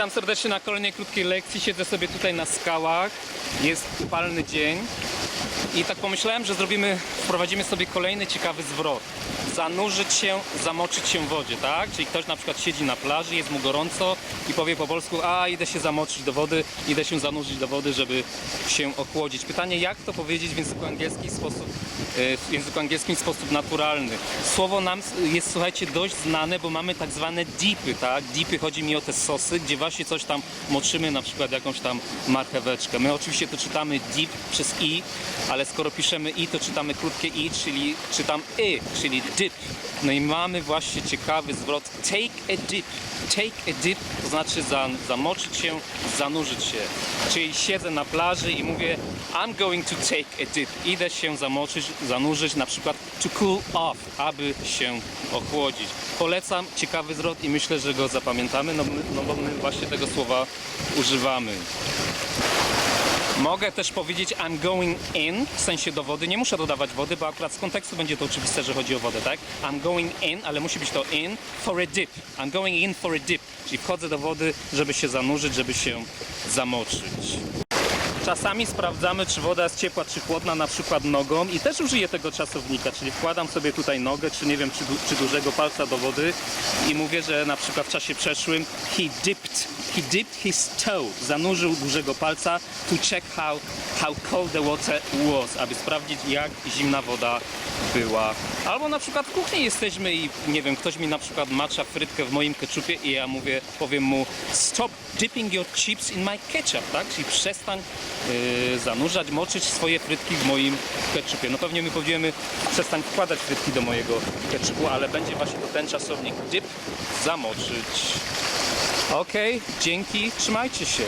Witam serdecznie na kolejnej krótkiej lekcji. Siedzę sobie tutaj na skałach. Jest upalny dzień. I tak pomyślałem, że zrobimy, wprowadzimy sobie kolejny ciekawy zwrot. Zanurzyć się, zamoczyć się w wodzie, tak? Czyli ktoś na przykład siedzi na plaży, jest mu gorąco i powie po polsku, a idę się zamoczyć do wody, idę się zanurzyć do wody, żeby się ochłodzić. Pytanie, jak to powiedzieć w języku angielskim w sposób, e, w języku angielskim w sposób naturalny. Słowo nam jest, słuchajcie, dość znane, bo mamy tak zwane dipy, tak? Dipy, chodzi mi o te sosy, gdzie właśnie coś tam moczymy, na przykład jakąś tam marcheweczkę. My oczywiście to czytamy dip przez i, ale skoro piszemy i, to czytamy krótkie i, czyli czytam y, czyli dip. No i mamy właśnie ciekawy zwrot take a dip. Take a dip to znaczy za, zamoczyć się, zanurzyć się. Czyli siedzę na plaży i mówię I'm going to take a dip. Idę się zamoczyć, zanurzyć, na przykład to cool off, aby się ochłodzić. Polecam, ciekawy zwrot i myślę, że go zapamiętamy, no, no bo my właśnie tego słowa używamy. Mogę też powiedzieć I'm going in, w sensie do wody. Nie muszę dodawać wody, bo akurat z kontekstu będzie to oczywiste, że chodzi o wodę, tak? I'm going in, ale musi być to in for a dip. I'm going in for a dip, czyli wchodzę do wody, żeby się zanurzyć, żeby się zamoczyć. Czasami sprawdzamy, czy woda jest ciepła, czy chłodna, na przykład nogą i też użyję tego czasownika, czyli wkładam sobie tutaj nogę, czy nie wiem, czy, du- czy dużego palca do wody i mówię, że na przykład w czasie przeszłym he dipped, he dipped his toe, zanurzył dużego palca to check how, how cold the water was, aby sprawdzić, jak zimna woda była. Albo na przykład w kuchni jesteśmy i nie wiem, ktoś mi na przykład macza frytkę w moim keczupie i ja mówię, powiem mu stop dipping your chips in my ketchup, tak? Czyli przestań zanurzać, moczyć swoje frytki w moim ketchupie. No pewnie my powiemy przestań wkładać frytki do mojego ketchupu, ale będzie właśnie to ten czasownik dip, zamoczyć. Okej, dzięki, trzymajcie się.